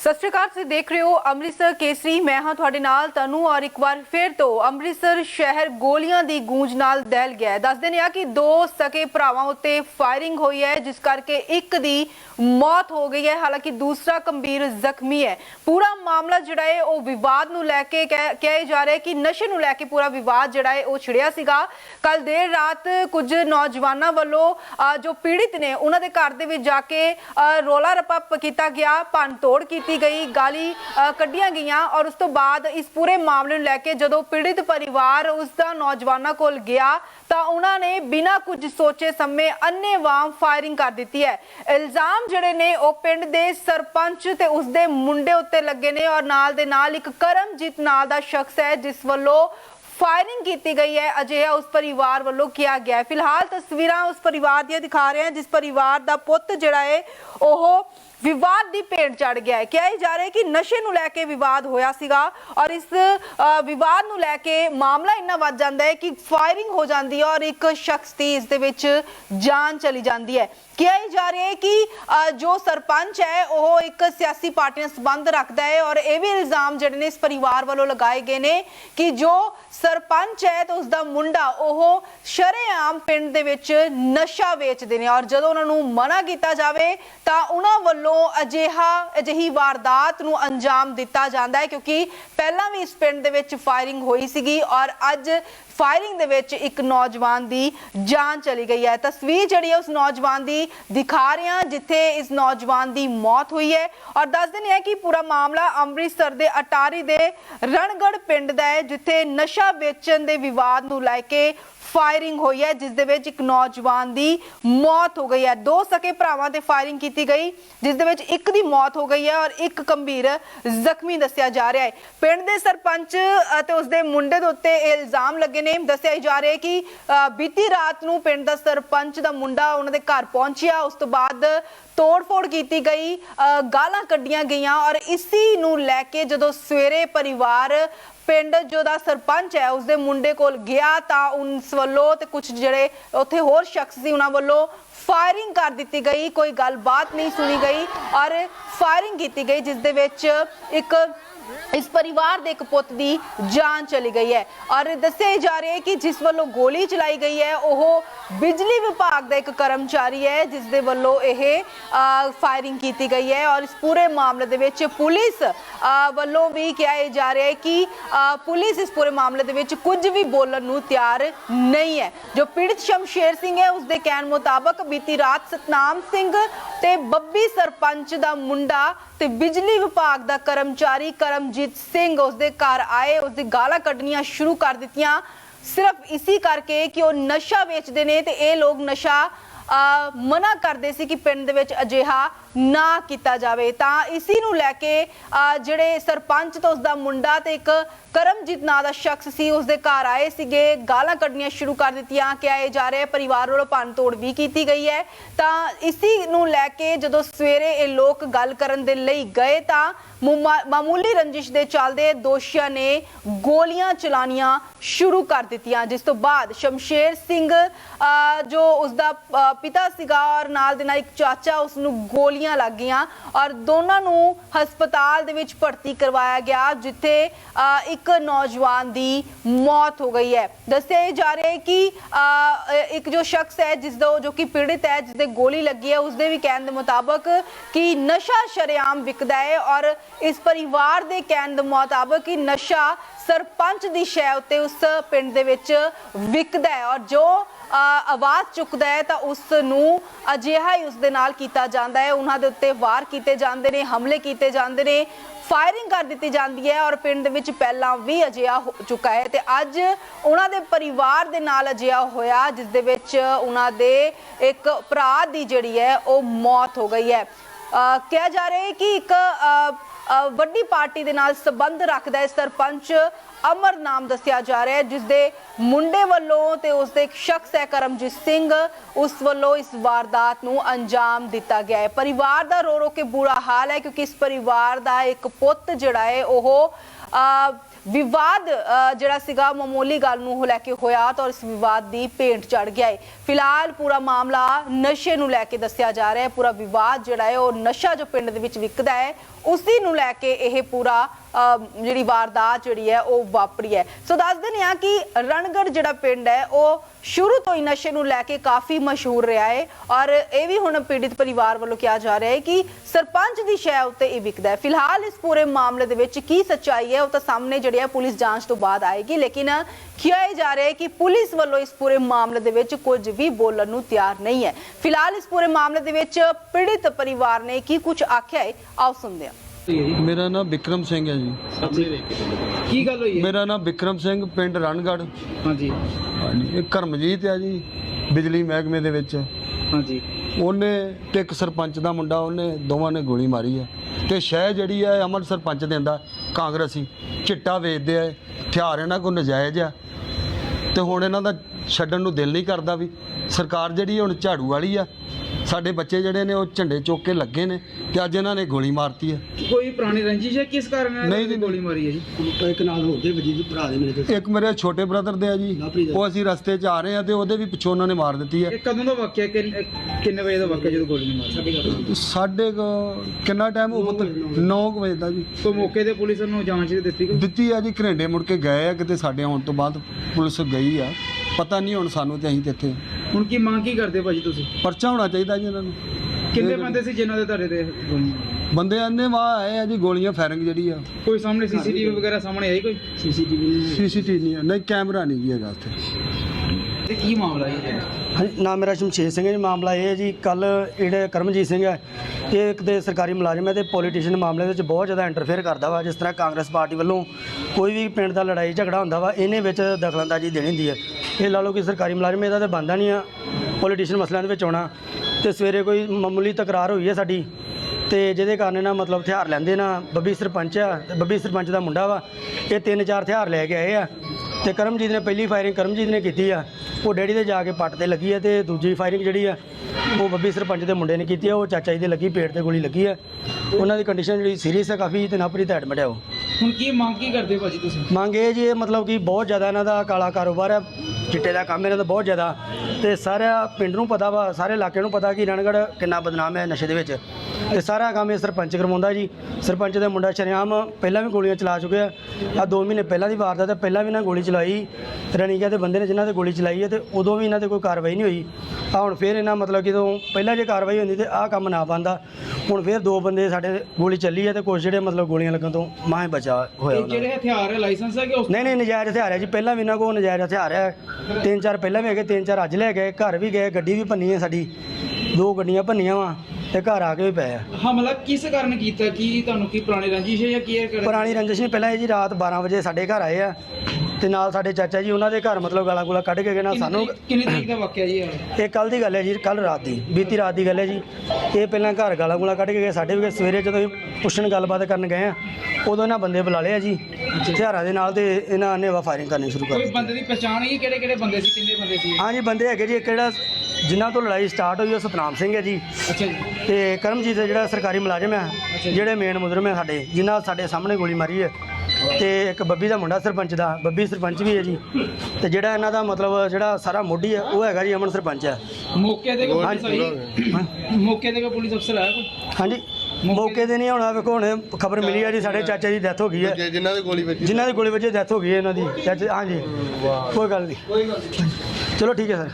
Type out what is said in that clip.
ਸਤਿ ਸ਼੍ਰੀ ਅਕਾਲ ਤੁਸੀਂ ਦੇਖ ਰਹੇ ਹੋ ਅੰਮ੍ਰਿਤਸਰ ਕੇਸਰੀ। ਮੈਂ ਹਾਂ ਤੁਹਾਡੇ ਨਾਲ ਤਨੂ ਔਰ ਇੱਕ ਵਾਰ ਫਿਰ ਤੋਂ ਅੰਮ੍ਰਿਤਸਰ ਸ਼ਹਿਰ ਗੋਲੀਆਂ ਦੀ ਗੂੰਜ ਨਾਲ ਦਹਿਲ ਗਿਆ ਹੈ। ਦੱਸਦੇ ਨੇ ਆ ਕਿ ਦੋ ਸਕੇ ਭਰਾਵਾਂ ਉੱਤੇ ਫਾਇਰਿੰਗ ਹੋਈ ਹੈ ਜਿਸ ਕਰਕੇ ਇੱਕ ਦੀ ਮੌਤ ਹੋ ਗਈ ਹੈ। ਹਾਲਾਂਕਿ ਦੂਸਰਾ ਗੰਭੀਰ ਜ਼ਖਮੀ ਹੈ। ਪੂਰਾ ਮਾਮਲਾ ਜਿਹੜਾ ਹੈ ਉਹ ਵਿਵਾਦ ਨੂੰ ਲੈ ਕੇ ਕਹਿ- ਕਿਹਾ ਜਾ ਰਿਹਾ ਹੈ ਕਿ ਨਸ਼ੇ ਨੂੰ ਲੈ ਕੇ ਪੂਰਾ ਵਿਵਾਦ ਜਿਹੜਾ ਹੈ ਉਹ ਛਿੜਿਆ ਸੀਗਾ। ਕੱਲ ਦੇਰ ਰਾਤ ਕੁਝ ਨੌਜਵਾਨਾਂ ਵੱਲੋਂ ਜੋ ਪੀੜਿਤ ਨੇ ਉਹਨਾਂ ਦੇ ਘਰ ਦੇ ਵਿੱਚ ਜਾ ਕੇ ਅ, ਰੋਲਾ ਰੱਪਾ ਕੀਤਾ ਗਿਆ ਭੰਨ ਤੋੜ ਕੀਤੀ ਗਈ, ਗਾਲੀ ਕੱਢੀਆਂ ਗਈਆਂ ਔਰ ਉਸ ਤੋਂ ਬਾਅਦ ਇਸ ਪੂਰੇ ਮਾਮਲੇ ਨੂੰ ਲੈ ਕੇ ਜਦੋਂ ਪੀੜਿਤ ਪਰਿਵਾਰ ਉਸ ਦਾ ਨੌਜਵਾਨਾਂ ਕੋਲ ਗਿਆ ਤਾਂ ਉਹਨਾਂ ਨੇ ਬਿਨਾਂ ਕੁਝ ਸੋਚੇ ਸਮੇਂ ਅੰਨੇਵਾਹ ਫਾਇਰਿੰਗ ਕਰ ਦਿੱਤੀ ਹੈ। ਇਲਜ਼ਾਮ ਜਿਹੜੇ ਨੇ ਉਹ ਪਿੰਡ ਦੇ ਸਰਪੰਚ ਤੇ ਉਸ ਦੇ ਮੁੰਡੇ ਉੱਤੇ ਲੱਗੇ ਨੇ ਔਰ ਨਾਲ ਦੇ ਨਾਲ ਇੱਕ ਕਰਮਜੀਤ ਨਾਲ ਦਾ ਸ਼ਖਸ ਹੈ, ਜਿਸ ਵੱਲੋਂ ਫਾਇਰਿੰਗ ਕੀਤੀ ਗਈ ਹੈ। ਅਜਿਹਾ ਉਸ ਪਰਿਵਾਰ ਵੱਲੋਂ ਕਿਹਾ ਗਿਆ ਹੈ। ਫਿਲਹਾਲ ਤਸਵੀਰਾਂ ਉਸ ਪਰਿਵਾਰ ਦੀਆਂ ਦਿਖਾ ਰਹੇ ਹਾਂ, ਜਿਸ ਪਰਿਵਾਰ ਦਾ ਪੁੱਤ ਜਿਹੜਾ ਹੈ, ਉਹ ਵਿਵਾਦ ਦੀ ਭੇਟ ਚੜ ਗਿਆ ਹੈ। ਕਿਹਾ ਜਾ ਰਿਹਾ ਕਿ ਨਸ਼ੇ ਨੂੰ ਲੈ ਕੇ ਵਿਵਾਦ ਹੋਇਆ ਸੀਗਾ ਔਰ ਇਸ ਵਿਵਾਦ ਨੂੰ ਲੈ ਕੇ ਮਾਮਲਾ ਇੰਨਾ ਵੱਧ ਜਾਂਦਾ ਹੈ ਕਿ ਫਾਇਰਿੰਗ ਹੋ ਜਾਂਦੀ ਹੈ ਔਰ ਇੱਕ ਸ਼ਖਸ ਦੀ ਇਸ ਦੇ ਵਿੱਚ ਜਾਨ ਚਲੀ ਜਾਂਦੀ ਹੈ। ਕਿਹਾ ਜਾ ਰਿਹਾ ਹੈ ਕਿ ਜੋ ਸਰਪੰਚ ਹੈ, ਉਹ ਇੱਕ ਸਿਆਸੀ ਪਾਰਟੀ ਨਾਲ ਸੰਬੰਧ ਰੱਖਦਾ ਹੈ ਔਰ ਇਹ ਵੀ ਇਲਜ਼ਾਮ ਜਿਹੜੇ ਨੇ ਇਸ ਪਰਿਵਾਰ ਵੱਲੋਂ ਲਗਾਏ ਗਏ ਨੇ ਕਿ ਜੋ ਸਰਪੰਚ ਹੈ ਤੇ ਉਸ ਦਾ ਮੁੰਡਾ, ਉਹ ਸ਼ਰੇਆਮ ਪਿੰਡ ਦੇ ਵਿੱਚ ਨਸ਼ਾ ਵੇਚਦੇ ਨੇ ਔਰ ਜਦੋਂ ਉਹਨਾਂ ਨੂੰ ਮਨਾ ਕੀਤਾ ਜਾਵੇ ਤਾਂ ਉਹਨਾਂ ਵੱਲੋਂ ਅਜਿਹਾ, ਅਜਿਹੀ ਵਾਰਦਾਤ ਨੂੰ ਅੰਜਾਮ ਦਿੱਤਾ ਜਾਂਦਾ ਹੈ ਕਿਉਂਕਿ ਪਹਿਲਾਂ ਵੀ ਇਸ ਪਿੰਡ ਦੇ ਵਿੱਚ ਫਾਇਰਿੰਗ ਹੋਈ ਸੀਗੀ ਔਰ ਅੱਜ ਫਾਇਰਿੰਗ ਦੇ ਵਿੱਚ ਇੱਕ ਨੌਜਵਾਨ ਦੀ ਜਾਨ ਚਲੀ ਗਈ ਹੈ। ਤਸਵੀਰ ਜਿਹੜੀ ਹੈ ਉਸ ਨੌਜਵਾਨ ਦੀ ਦਿਖਾ ਰਹੇ ਹਾਂ, ਜਿੱਥੇ ਇਸ ਨੌਜਵਾਨ ਦੀ ਮੌਤ ਹੋਈ ਹੈ ਔਰ ਦੱਸ ਦਿੰਦੇ ਹਾਂ ਕਿ ਪੂਰਾ ਮਾਮਲਾ ਅੰਮ੍ਰਿਤਸਰ ਦੇ ਅਟਾਰੀ ਦੇ ਰਣਗੜ ਪਿੰਡ ਦਾ ਹੈ, ਜਿੱਥੇ ਨਸ਼ਾ ਵੇਚਣ ਦੇ ਵਿਵਾਦ ਨੂੰ ਲੈ ਕੇ ਫਾਇਰਿੰਗ ਹੋਈ ਹੈ ਜਿਸ ਦੇ ਵਿੱਚ ਇੱਕ ਨੌਜਵਾਨ ਦੀ ਮੌਤ ਹੋ ਗਈ ਹੈ। ਦੋ ਸਕੇ ਭਰਾਵਾਂ ਤੇ ਫਾਇਰਿੰਗ ਕੀਤੀ ਗਈ ਜਿਸ ਦੇ ਵਿੱਚ ਇੱਕ ਦੀ ਮੌਤ ਹੋ ਗਈ ਹੈ ਔਰ ਇੱਕ ਗੰਭੀਰ ਜ਼ਖਮੀ ਦੱਸਿਆ ਜਾ ਰਿਹਾ ਹੈ। ਪਿੰਡ ਦੇ ਸਰਪੰਚ ਅਤੇ ਉਸ ਦੇ ਮੁੰਡੇ ਦੇ ਉੱਤੇ ਇਹ ਇਲਜ਼ਾਮ ਲੱਗੇ ਨੇ। ਦੱਸਿਆ ਜਾ ਰਿਹਾ ਹੈ ਕਿ ਅ, ਬੀਤੀ ਰਾਤ ਨੂੰ ਪਿੰਡ ਦਾ ਸਰਪੰਚ ਦਾ ਮੁੰਡਾ ਉਹਨਾਂ ਦੇ ਘਰ ਪਹੁੰਚਿਆ। ਉਸ ਤੋਂ ਬਾਅਦ ਤੋੜ-ਫੋੜ ਕੀਤੀ ਗਈ ਅ, ਗਾਲਾਂ ਕੱਢੀਆਂ ਗਈਆਂ ਔਰ ਇਸੀ ਨੂੰ ਲੈ ਕੇ ਜਦੋਂ ਸਵੇਰੇ ਪਰਿਵਾਰ ਪਿੰਡ ਜੋ ਦਾ ਸਰਪੰਚ ਹੈ ਉਸਦੇ ਮੁੰਡੇ ਕੋਲ ਗਿਆ ਤਾਂ ਉਸ ਵੱਲੋਂ ਤੇ ਕੁਝ ਜਿਹੜੇ ਉੱਥੇ ਹੋਰ ਸ਼ਖਸ ਸੀ ਉਹਨਾਂ ਵੱਲੋਂ ਫਾਇਰਿੰਗ ਕਰ ਦਿੱਤੀ ਗਈ, ਕੋਈ ਗੱਲਬਾਤ ਨਹੀਂ ਸੁਣੀ ਗਈ ਔਰ ਫਾਇਰਿੰਗ ਕੀਤੀ ਗਈ, ਜਿਸ ਦੇ ਵਿੱਚ ਇੱਕ ਇਸ ਪਰਿਵਾਰ ਦੇ ਇੱਕ ਪੁੱਤ ਦੀ ਜਾਨ ਚਲੀ ਗਈ ਹੈ। ਔਰ ਦੱਸਿਆ ਜਾ ਰਿਹਾ ਹੈ ਕਿ ਜਿਸ ਵੱਲੋਂ ਗੋਲੀ ਚਲਾਈ ਗਈ ਹੈ, ਉਹ ਬਿਜਲੀ ਵਿਭਾਗ ਦਾ ਇੱਕ ਕਰਮਚਾਰੀ ਹੈ, ਜਿਸ ਦੇ ਵੱਲੋਂ ਇਹ ਫਾਇਰਿੰਗ ਕੀਤੀ ਗਈ ਹੈ ਔਰ ਇਸ ਪੂਰੇ ਮਾਮਲੇ ਦੇ ਵਿੱਚ ਪੁਲਿਸ ਵੱਲੋਂ ਵੀ ਕਿਹਾ ਜਾ ਰਿਹਾ ਹੈ ਕਿ ਪੁਲਿਸ ਇਸ ਪੂਰੇ ਮਾਮਲੇ ਦੇ ਵਿੱਚ ਕੁਝ ਵੀ ਬੋਲਣ ਨੂੰ ਤਿਆਰ ਨਹੀਂ ਹੈ। ਜੋ ਪੀੜਤ ਸ਼ਮਸ਼ੇਰ ਸਿੰਘ ਹੈ ਉਸ ਦੇ ਕਹਿਣ ਮੁਤਾਬਕ ਬੀਤੀ ਰਾਤ ਸਤਨਾਮ ਸਿੰਘ ਤੇ ਬੱਬੀ ਸਰਪੰਚ ਦਾ ਮੁੰਡਾ ਤੇ ਬਿਜਲੀ ਵਿਭਾਗ ਦਾ ਕਰਮਚਾਰੀ ਕਰਮਜੀਤ ਸਿੰਘ ਉਸਦੇ ਘਰ ਆਏ ਉਸਦੀ ਗਾਲਾਂ ਕੱਢਣੀਆਂ ਸ਼ੁਰੂ ਕਰ ਦਿੱਤੀਆਂ। ਸਿਰਫ ਇਸੇ ਕਰਕੇ ਕਿ ਉਹ ਨਸ਼ਾ ਵੇਚਦੇ ਨੇ ਤੇ ਇਹ ਲੋਕ ਨਸ਼ਾ ਅ, ਮਨਾ ਕਰਦੇ ਸੀ ਕਿ ਪਿੰਡ ਦੇ ਵਿੱਚ ਅਜਿਹਾ ਨਾ ਕੀਤਾ ਜਾਵੇ। ਤਾਂ ਇਸੀ ਨੂੰ ਲੈ ਕੇ ਅ, ਜਿਹੜੇ ਸਰਪੰਚ ਤੇ ਉਸ ਦਾ ਮੁੰਡਾ ਤੇ ਇੱਕ ਕਰਮਜੀਤ ਨਾਂ ਦਾ ਸ਼ਖਸ ਸੀ ਉਸ ਦੇ ਘਰ ਆਏ ਸੀਗੇ ਗਾਲਾਂ ਕੱਢਣੀਆਂ ਸ਼ੁਰੂ ਕਰ ਦਿੱਤੀਆਂ ਕਿ ਆਏ ਜਾ ਰਿਹਾ ਪਰਿਵਾਰ ਵੱਲੋਂ ਭੰਨ ਤੋੜ ਵੀ ਕੀਤੀ ਗਈ ਹੈ। ਤਾਂ ਇਸੀ ਨੂੰ ਲੈ ਕੇ ਜਦੋਂ ਸਵੇਰੇ ਇਹ ਲੋਕ ਗੱਲ ਕਰਨ ਦੇ ਲਈ ਗਏ ਤਾਂ ਮਾਮੂਲੀ ਰੰਜਿਸ਼ ਦੇ ਚੱਲਦੇ ਦੋਸ਼ੀਆਂ ਨੇ ਗੋਲੀਆਂ ਚਲਾਣੀਆਂ ਸ਼ੁਰੂ ਕਰ ਦਿੱਤੀਆਂ ਜਿਸ ਤੋਂ ਬਾਅਦ ਸ਼ਮਸ਼ੇਰ ਸਿੰਘ ਅ, ਜੋ ਉਸ ਦਾ ਪਿਤਾ ਸੀਗਾ ਔਰ ਨਾਲ ਦੇ ਨਾਲ ਇੱਕ ਚਾਚਾ ਉਸ ਨੂੰ ਗੋਲੀਆਂ ਲੱਗ ਗਈਆਂ ਔਰ ਦੋਨਾਂ ਨੂੰ ਹਸਪਤਾਲ ਦੇ ਵਿੱਚ ਭਰਤੀ ਕਰਵਾਇਆ ਗਿਆ, ਜਿੱਥੇ ਇੱਕ ਨੌਜਵਾਨ ਦੀ ਮੌਤ ਹੋ ਗਈ ਹੈ। ਦੱਸਿਆ ਜਾ ਰਿਹਾ ਹੈ ਕਿ ਇੱਕ ਜੋ ਸ਼ਖਸ ਹੈ, ਜਿਸ ਦਾ ਜੋ ਕਿ ਪੀੜਿਤ ਹੈ ਜਿਸ ਦੇ ਗੋਲੀ ਲੱਗੀ ਹੈ ਉਸ ਦੇ ਵੀ ਕਹਿਣ ਦੇ ਮੁਤਾਬਕ ਕਿ ਨਸ਼ਾ ਸ਼ਰੇਆਮ ਵਿਕਦਾ ਹੈ ਔਰ ਇਸ ਪਰਿਵਾਰ ਦੇ ਕਹਿਣ ਦੇ ਮੁਤਾਬਕ ਕਿ ਨਸ਼ਾ ਸਰਪੰਚ ਦੀ ਸ਼ੈ ਉੱਤੇ ਉਸ ਪਿੰਡ ਦੇ ਵਿੱਚ ਵਿਕਦਾ ਹੈ ਔਰ ਜੋ ਆਵਾਜ਼ ਚੁੱਕਦਾ ਹੈ ਤਾਂ ਉਸ ਨੂੰ ਅਜਿਹਾ ਹੀ ਉਸ ਦੇ ਨਾਲ ਕੀਤਾ ਜਾਂਦਾ ਹੈ। ਉਹਨਾਂ ਦੇ ਉੱਤੇ ਵਾਰ ਕੀਤੇ ਜਾਂਦੇ ਨੇ ਹਮਲੇ ਕੀਤੇ ਜਾਂਦੇ ਨੇ ਫਾਇਰਿੰਗ ਕਰ ਦਿੱਤੀ ਜਾਂਦੀ ਹੈ ਔਰ ਪਿੰਡ ਦੇ ਵਿੱਚ ਪਹਿਲਾਂ ਵੀ ਅਜਿਹਾ ਹੋ ਚੁੱਕਾ ਹੈ ਤੇ ਅੱਜ ਉਹਨਾਂ ਦੇ ਪਰਿਵਾਰ ਦੇ ਨਾਲ ਅਜਿਹਾ ਹੋਇਆ ਜਿਸ ਦੇ ਵਿੱਚ ਉਹਨਾਂ ਦੇ ਇੱਕ ਭਰਾ ਦੀ ਜਿਹੜੀ ਹੈ ਉਹ ਮੌਤ ਹੋ ਗਈ ਹੈ। ਅ, ਕਿਹਾ ਜਾ ਰਿਹਾ ਹੈ ਕਿ ਇੱਕ ਵੱਡੀ ਪਾਰਟੀ ਦੇ ਨਾਲ ਸੰਬੰਧ ਰੱਖਦਾ ਹੈ ਸਰਪੰਚ ਅਮਰ ਨਾਮ ਦੱਸਿਆ ਜਾ ਰਿਹਾ ਹੈ ਜਿਸ ਦੇ ਮੁੰਡੇ ਵੱਲੋਂ ਤੇ ਉਸ ਦੇ ਇੱਕ ਸ਼ਖਸ ਹੈ ਕਰਮਜੀਤ ਸਿੰਘ। ਉਸ ਵੱਲੋਂ ਇਸ ਵਾਰਦਾਤ ਨੂੰ ਅੰਜਾਮ ਦਿੱਤਾ ਗਿਆ ਹੈ। ਪਰਿਵਾਰ ਦਾ ਰੋ ਰੋ ਕੇ ਬੁਰਾ ਹਾਲ ਹੈ, ਕਿਉਂਕਿ ਇਸ ਪਰਿਵਾਰ ਦਾ ਇੱਕ ਪੁੱਤ ਜਿਹੜਾ ਹੈ, ਉਹ ਵਿਵਾਦ ਜਿਹੜਾ ਸੀਗਾ ਮਾਮੂਲੀ ਗੱਲ ਨੂੰ ਲੈ ਕੇ ਹੋਇਆ ਤਾਂ ਇਸ ਵਿਵਾਦ ਦੀ ਭੇਂਟ ਚੜ ਗਿਆ ਹੈ ਫਿਲਹਾਲ ਪੂਰਾ ਮਾਮਲਾ ਨਸ਼ੇ ਨੂੰ ਲੈ ਕੇ ਦੱਸਿਆ ਜਾ ਰਿਹਾ ਹੈ ਪੂਰਾ ਵਿਵਾਦ ਜਿਹੜਾ ਹੈ ਉਹ ਨਸ਼ਾ ਜੋ ਪਿੰਡ ਦੇ ਵਿੱਚ ਵਿਕਦਾ ਹੈ ਉਸੇ ਨੂੰ ਲੈ ਕੇ ਇਹ ਪੂਰਾ ਜਿਹੜੀ ਵਾਰਦਾਤ ਜਿਹੜੀ ਹੈ, ਉਹ ਵਾਪਰੀ ਹੈ। ਸੋ ਦੱਸ ਦਿੰਦੇ ਆ ਕਿ ਰਣਗੜ ਜਿਹੜਾ ਪਿੰਡ ਹੈ, ਉਹ ਸ਼ੁਰੂ ਤੋਂ ਹੀ ਨਸ਼ੇ ਨੂੰ ਲੈ ਕੇ ਕਾਫੀ ਮਸ਼ਹੂਰ ਰਿਹਾ ਹੈ। ਔਰ ਇਹ ਵੀ ਹੁਣ ਪੀੜਿਤ ਪਰਿਵਾਰ ਵੱਲੋਂ ਕਿਹਾ ਜਾ ਰਿਹਾ ਹੈ ਕਿ ਸਰਪੰਚ ਦੀ ਸ਼ੈ ਉੱਤੇ ਇਹ ਵਿਕਦਾ ਹੈ। ਫਿਲਹਾਲ ਇਸ ਪੂਰੇ ਮਾਮਲੇ ਦੇ ਵਿੱਚ ਕੀ ਸੱਚਾਈ ਹੈ, ਉਹ ਤਾਂ ਸਾਹਮਣੇ ਜਿਹੜੀ ਹੈ, ਪੁਲਿਸ ਜਾਂਚ ਤੋਂ ਬਾਅਦ ਆਏਗੀ। ਲੇਕਿਨ ਕਿਹਾ ਇਹ ਜਾ ਰਿਹਾ ਹੈ ਕਿ ਪੁਲਿਸ ਵੱਲੋਂ ਇਸ ਪੂਰੇ ਮਾਮਲੇ ਦੇ ਵਿੱਚ ਕੁਝ ਵੀ ਬੋਲਣ ਨੂੰ ਤਿਆਰ ਨਹੀਂ ਹੈ। ਫਿਲਹਾਲ ਇਸ ਪੂਰੇ ਮਾਮਲੇ ਦੇ ਵਿੱਚ ਪੀੜਿਤ ਪਰਿਵਾਰ ਨੇ ਕੀ ਕੁਝ ਆਖਿਆ ਹੈ, ਆਓ ਸੁਣਦੇ ਹਾਂ। ਮੇਰਾ ਨਾਮ ਵਿਕਰਮ ਸਿੰਘ ਹੈ ਜੀ। ਕੀ ਗੱਲ ਹੋਈ ਹੈ? ਮੇਰਾ ਨਾਮ ਵਿਕਰਮ ਸਿੰਘ ਪਿੰਡ ਰਣਗੜ੍ਹ। ਹਾਂਜੀ। ਹਾਂਜੀ ਇਹ ਕਰਮਜੀਤ ਹੈ ਜੀ ਬਿਜਲੀ ਮਹਿਕਮੇ ਦੇ ਵਿੱਚ। ਹਾਂਜੀ। ਉਹਨੇ ਤੇ ਇੱਕ ਸਰਪੰਚ ਦਾ ਮੁੰਡਾ ਉਹਨੇ ਦੋਵਾਂ ਨੇ ਗੋਲੀ ਮਾਰੀ ਹੈ। ਤੇ ਸ਼ਹਿ ਜਿਹੜੀ ਹੈ ਅਮਰ ਸਰਪੰਚ ਦਿੰਦਾ ਕਾਂਗਰਸੀ ਚਿੱਟਾ ਵੇਚਦੇ ਆ ਹਥਿਆਰ ਇਹਨਾਂ ਕੋਲ ਨਜਾਇਜ਼ ਆ। ਤੇ ਹੁਣ ਇਹਨਾਂ ਦਾ ਛੱਡਣ ਨੂੰ ਦਿਲ ਨਹੀਂ ਕਰਦਾ ਵੀ। ਸਰਕਾਰ ਜਿਹੜੀ ਹੁਣ ਝਾੜੂ ਵਾਲੀ ਆ। ਸਾਡੇ ਬੱਚੇ ਜਿਹੜੇ ਨੇ ਉਹ ਝੰਡੇ ਚੁੱਕ ਕੇ ਲੱਗੇ ਨੇ ਤੇ ਅੱਜ ਇਹਨਾਂ ਨੇ ਗੋਲੀ ਮਾਰਤੀ ਹੈ। ਕੋਈ ਪੁਰਾਣੀ ਰੰਜਿਸ਼ ਹੈ ਕਿਸ ਕਾਰਨ ਇਹਨਾਂ ਨਹੀਂ ਨੇ ਗੋਲੀ ਮਾਰੀ ਹੈ ਜੀ? ਇੱਕ ਨਾਲ ਹੋਰ ਦੇ ਵਜੀਦ ਭਰਾ ਦੇ ਮੇਰੇ ਤੇ। ਇੱਕ ਮੇਰੇ ਛੋਟੇ ਬ੍ਰਦਰ ਦੇ ਆ ਜੀ। ਉਹ ਅਸੀਂ ਰਸਤੇ 'ਚ ਆ ਰਹੇ ਆ ਤੇ ਉਹਦੇ ਵੀ ਪਿੱਛੋਂ ਉਹਨਾਂ ਨੇ ਮਾਰ ਦਿੱਤੀ ਹੈ। ਇਹ ਕਦੋਂ ਦਾ ਵਾਕਿਆ ਕਿੰਨ- ਕਿੰਨੇ ਵਜੇ ਦਾ ਵਾਕਿਆ ਜਦੋਂ ਗੋਲੀ ਮਾਰੀ? ਸਾਡੇ ਕੁ- ਕਿੰਨਾ ਟਾਈਮ ਉਹ 9 ਵਜੇ ਦਾ ਜੀ। ਕੋਈ ਮੌਕੇ ਤੇ ਪੁਲਿਸ ਨੂੰ ਜਾਂਚ ਦਿੱਤੀ ਕੋਈ? ਦਿੱਤੀ ਆ ਜੀ ਘਰੇਂਡੇ ਮੁੜ ਕੇ ਗਏ ਆ ਕਿਤੇ ਸਾਡੇ ਆਉਣ ਤੋਂ ਬਾਅਦ ਪੁਲਿਸ ਗਈ ਆ। ਪਤਾ ਨਹੀਂ ਹੁਣ ਸਾਨੂੰ ਤੇ ਅਸੀਂ ਤੇ ਇੱਥੇ ਹੁਣ ਕੀ ਮੰਗ ਕੀ ਕਰਦੇ ਭਾਜੀ ਤੁਸੀਂ? ਪਰਚਾ ਹੋਣਾ ਚਾਹੀਦਾ ਜੀ ਇਹਨਾਂ ਨੂੰ। ਕਿੰਨੇ ਬੰਦੇ ਸੀ ਜਿਨ੍ਹਾਂ ਦੇ ਤੁਹਾਡੇ ਤੇ? ਬੰਦੇ ਆਨੇ ਵਾ ਆਏ ਆ ਜੀ ਗੋਲੀਆਂ ਫਾਇਰਿੰਗ ਜਿਹੜੀ ਆ। ਕੋਈ ਸਾਹਮਣੇ ਸੀਸੀਟੀਵੀ ਵਗੈਰਾ ਸਾਹਮਣੇ ਆਈ ਕੋਈ? ਸੀਸੀਟੀਵੀ ਸੀਸੀਟੀਵੀ ਨਹੀਂ ਆ ਨਹੀਂ ਕੈਮਰਾ ਨਹੀਂ ਜੀ ਹੈਗਾ ਉੱਥੇ। ਤੇ ਕੀ ਮਾਮਲਾ ਹੈ ਜੀ ਹਾਂਜੀ ਨਾਮ ਮੇਰਾ ਸ਼ਮਸ਼ੇਰ ਸਿੰਘ ਹੈ ਜੀ, ਮਾਮਲਾ ਇਹ ਹੈ ਜੀ ਕੱਲ ਜਿਹੜੇ ਕਰਮਜੀਤ ਸਿੰਘ ਹੈ, ਇਹ ਇੱਕ ਤੇ ਸਰਕਾਰੀ ਮੁਲਾਜ਼ਮ ਹੈ ਤੇ ਪੋਲੀਟੀਸ਼ੀਅਨ ਮਾਮਲੇ ਵਿੱਚ ਬਹੁਤ ਜ਼ਿਆਦਾ ਇੰਟਰਫੇਅਰ ਕਰਦਾ ਵਾ, ਜਿਸ ਤਰ੍ਹਾਂ ਕਾਂਗਰਸ ਪਾਰਟੀ ਵੱਲੋਂ ਕੋਈ ਵੀ ਪਿੰਡ ਦਾ ਲੜਾਈ ਝਗੜਾ ਹੁੰਦਾ ਵਾ, ਇਹਨੇ ਵਿੱਚ ਦਖਲਅੰਦਾਜ਼ੀ ਦੇਣੀ ਹੁੰਦੀ ਹੈ। ਇਹ ਲਾ ਲਓ ਕਿ ਸਰਕਾਰੀ ਮੁਲਾਜ਼ਮ, ਇਹਦਾ ਤੇ ਬੰਦਾ ਨਹੀਂ ਆ ਪੋਲੀਟੀਸ਼ੀਅਨ ਮਸਲਿਆਂ ਦੇ ਵਿੱਚ ਆਉਣਾ, ਤੇ ਸਵੇਰੇ ਕੋਈ ਮਾਮੂਲੀ ਤਕਰਾਰ ਹੋਈ ਹੈ ਸਾਡੀ, ਤੇ ਜਿਹਦੇ ਕਾਰਨ ਇਹਨਾਂ ਮਤਲਬ ਹਥਿਆਰ ਲੈਂਦੇ ਨਾ, ਬੱਬੀ ਸਰਪੰਚ ਆ, ਤੇ ਬੱਬੀ ਸਰਪੰਚ ਦਾ ਮੁੰਡਾ ਵਾ, ਇਹ ਤਿੰਨ ਚਾਰ ਹਥਿਆਰ ਲੈ ਕੇ ਆਏ ਆ, ਤੇ ਕਰਮਜੀਤ ਨੇ ਪਹਿਲੀ ਫਾਇਰਿੰਗ ਕਰਮਜੀਤ ਨੇ ਕੀਤੀ ਆ ਉਹ ਡੈਡੀ ਦੇ ਜਾ ਕੇ ਪੱਟ ਤੇ ਲੱਗੀ ਆ ਤੇ ਦੂਜੀ ਫਾਇਰਿੰਗ ਜਿਹੜੀ ਆ ਉਹ ਬੱਬੀ ਸਰਪੰਚ ਦੇ ਮੁੰਡੇ ਨੇ ਕੀਤੀ ਆ ਉਹ ਚਾਚਾ ਜੀ ਦੇ ਲੱਗੀ ਪੇਟ ਤੇ ਗੋਲੀ ਲੱਗੀ ਆ। ਉਹਨਾਂ ਦੀ ਕੰਡੀਸ਼ਨ ਜਿਹੜੀ ਸੀਰੀਅਸ ਆ ਕਾਫੀ ਤੇ ਨਾਪਰੀ ਤੇ ਐਡਮਿਟ ਆ ਉਹ। ਹੁਣ ਕੀ ਮੰਗ ਕੀ ਕਰਦੇ ਭਾਜੀ ਤੁਸੀਂ? ਮੰਗ ਇਹ ਜੀ ਇਹ ਮਤਲਬ ਕਿ ਬਹੁਤ ਜ਼ਿਆਦਾ ਇਹਨਾਂ ਦਾ ਕਾਲਾ ਕਾਰੋਬਾਰ ਹੈ ਚਿੱਟੇ ਦਾ ਕੰਮ ਇਹਨਾਂ ਦਾ ਬਹੁਤ ਜ਼ਿਆਦਾ। ਤੇ ਸਾਰਾ ਪਿੰਡ ਨੂੰ ਪਤਾ ਵਾ ਸਾਰੇ ਇਲਾਕੇ ਨੂੰ ਪਤਾ ਕਿ ਰਣਗੜ੍ਹ ਕਿੰਨਾ ਬਦਨਾਮ ਹੈ ਨਸ਼ੇ ਦੇ ਵਿੱਚ। ਤੇ ਸਾਰਾ ਕੰਮ ਇਹ ਸਰਪੰਚ ਕਰਵਾਉਂਦਾ ਜੀ। ਸਰਪੰਚ ਦਾ ਮੁੰਡਾ ਸ਼ਰੇਆਮ ਪਹਿਲਾਂ ਵੀ ਗੋਲੀਆਂ ਚਲਾ ਚੁੱਕਿਆ ਆ 2 ਮਹੀਨੇ ਪਹਿਲਾਂ ਦੀ ਵਾਰਦਾਤ ਹੈ ਪਹਿਲਾਂ ਵੀ ਇਹਨਾਂ ਗੋਲੀ ਚਲਾਈ। ਰਣੀਗਾ ਦੇ ਬੰਦੇ ਨੇ ਜਿਨ੍ਹਾਂ ਤੇ ਗੋਲੀ ਚਲਾਈ ਹੈ ਤੇ ਉਦੋਂ ਵੀ ਇਹਨਾਂ ਤੇ ਕੋਈ ਕਾਰਵਾਈ ਨਹੀਂ ਹੋਈ। ਆ ਹੁਣ ਫੇਰ ਇਹਨਾਂ ਮਤਲਬ ਕਿ ਜਦੋਂ ਪਹਿਲਾਂ ਜੇ ਕਾਰਵਾਈ ਹੁੰਦੀ ਤੇ ਆਹ ਕੰਮ ਨਾ ਬੰਦਾ ਹੁਣ ਫੇਰ ਦੋ ਬੰਦੇ ਸਾਡੇ ਗੋਲੀ ਚੱਲੀ ਹੈ ਤੇ ਕੁਝ ਜਿਹੜੇ ਮਤਲਬ ਗੋਲੀਆਂ ਲੱਗਣ ਤੋਂ ਮਾਂ ਬਚਾ ਹੋਇਆ। ਜਿਹੜੇ ਹਥਿਆਰ ਹੈ ਲਾਇਸੈਂਸ ਹੈ ਕਿ ਉਸ ਨਹੀਂ ਨਹੀਂ ਨਜਾਇਜ਼ ਹਥਿਆਰ ਹੈ ਜੀ। ਪਹਿਲਾਂ ਵੀ ਇਹਨਾਂ ਕੋਲ ਨਜਾਇਜ਼ ਹਥਿਆਰ ਹੈ। ਤਿੰਨ ਚਾਰ ਪਹਿਲਾਂ ਵੀ ਹੈਗੇ ਤਿੰਨ ਚਾਰ ਅੱਜ ਲੈ ਗਏ ਘਰ ਵੀ ਗਏ ਗੱਡੀ ਵੀ ਭੰਨੀ ਹੈ ਸਾਡੀ। ਦੋ ਗੱਡੀਆਂ ਭੰਨੀਆਂ ਵਾ ਤੇ ਘਰ ਆ ਕੇ ਵੀ ਪਏ ਆ। ਹਮਲਾ ਕਿਸ ਕਾਰਨ ਕੀਤਾ? ਕੀ ਤੁਹਾਨੂੰ ਕੀ ਪੁਰਾਣੀ ਰੰਜਿਸ਼ ਹੈ ਜਾਂ ਕੀ ਹੈ ਪੁਰਾਣੀ ਰੰਜਿਸ਼ ਪਹਿਲਾਂ ਇਹ ਜੀ ਰਾਤ 12 ਵਜੇ ਸਾਡੇ ਘਰ ਆਏ ਆ। ਤੇ ਨਾਲ ਸਾਡੇ ਚਾਚਾ ਜੀ ਉਹਨਾਂ ਦੇ ਘਰ ਮਤਲਬ ਗਾਲਾਂ ਗੂਲਾ ਕੱਢ ਕੇ ਗਏ ਨਾਲ ਸਾਨੂੰ। ਕਿੰਨੀ ਤਰੀਕ ਦਾ ਵਾਕਿਆ ਜੀ ਇਹ? ਇਹ ਕੱਲ ਦੀ ਗੱਲ ਹੈ ਜੀ ਕੱਲ ਰਾਤ ਦੀ ਬੀਤੀ ਰਾਤ ਦੀ ਗੱਲ ਹੈ ਜੀ। ਇਹ ਪਹਿਲਾਂ ਘਰ ਗਾਲਾਂ ਗੂਲਾ ਕੱਢ ਕੇ ਗਏ ਸਾਡੇ ਵੀ ਗਏ। ਸਵੇਰੇ ਜਦੋਂ ਅਸੀਂ ਪੁੱਛਣ ਗੱਲਬਾਤ ਕਰਨ ਗਏ ਆ ਉਦੋਂ ਇਹਨਾਂ ਬੰਦੇ ਬੁਲਾ ਲਏ ਆ ਜੀ। ਹਥਿਆਰਾਂ ਦੇ ਨਾਲ ਤੇ ਇਹਨਾਂ ਨੇ ਫਾਇਰਿੰਗ ਕਰਨੀ ਸ਼ੁਰੂ ਕਰ ਕੋਈ ਦਿੱਤੀ ਬੰਦੇ ਦੀ ਪਛਾਣ ਹੈ ਕਿਹੜੇ ਕਿਹੜੇ ਬੰਦੇ ਸੀ ਕਿੰਨੇ ਬੰਦੇ ਸੀ ਹਾਂਜੀ ਬੰਦੇ ਹੈਗੇ ਜੀ ਇੱਕ ਜਿਹੜਾ ਜਿਨ੍ਹਾਂ ਤੋਂ ਲੜਾਈ ਸਟਾਰਟ ਹੋਈ ਉਹ ਸਤਨਾਮ ਸਿੰਘ ਹੈ ਜੀ। ਅੱਛਾ ਜੀ। ਤੇ ਕਰਮਜੀਤ ਹੈ ਜਿਹੜਾ ਸਰਕਾਰੀ ਮੁਲਾਜ਼ਮ ਹੈ ਜਿਹੜੇ ਮੇਨ ਮੁਜਰਮ ਹੈ ਸਾਡੇ ਜਿਨ੍ਹਾਂ ਸਾਡੇ ਸਾਹਮਣੇ ਗੋਲੀ ਮਾਰੀ ਹੈ। ਤੇ ਇੱਕ ਬੱਬੀ ਦਾ ਮੁੰਡਾ ਸਰਪੰਚ ਦਾ ਬੱਬੀ ਸਰਪੰਚ ਵੀ ਹੈ ਜੀ। ਤੇ ਜਿਹੜਾ ਇਹਨਾਂ ਦਾ ਮਤਲਬ ਜਿਹੜਾ ਸਾਰਾ ਮੋਢੀ ਹੈ ਉਹ ਹੈਗਾ ਜੀ ਅਮਨ ਸਰਪੰਚ ਹੈ। ਮੌਕੇ ਤੇ ਕੋਈ ਪੁਲਿਸ। ਆਈ? ਮੌਕੇ ਤੇ ਕੋਈ ਪੁਲਿਸ ਅਫਸਰ ਆਇਆ ਕੋਈ? ਹਾਂਜੀ। ਮੌਕੇ ਤੇ ਨਹੀਂ ਆਉਣਾ ਵੇਖੋ ਹੁਣ ਖਬਰ ਮਿਲੀ ਹੈ ਜੀ ਸਾਡੇ ਚਾਚਾ ਦੀ ਡੈਥ ਹੋ ਗਈ ਹੈ। ਜਿਨ੍ਹਾਂ ਦੇ ਗੋਲੀ ਵੱਜੀ। ਜਿਨ੍ਹਾਂ ਦੀ ਗੋਲੀ ਵੱਜੀ ਡੈਥ ਹੋ ਗਈ ਹੈ ਇਹਨਾਂ ਦੀ। ਚਾਚਾ ਹਾਂਜੀ। ਕੋਈ ਗੱਲ ਨਹੀਂ। ਚਲੋ ਠੀਕ ਹੈ ਸਰ।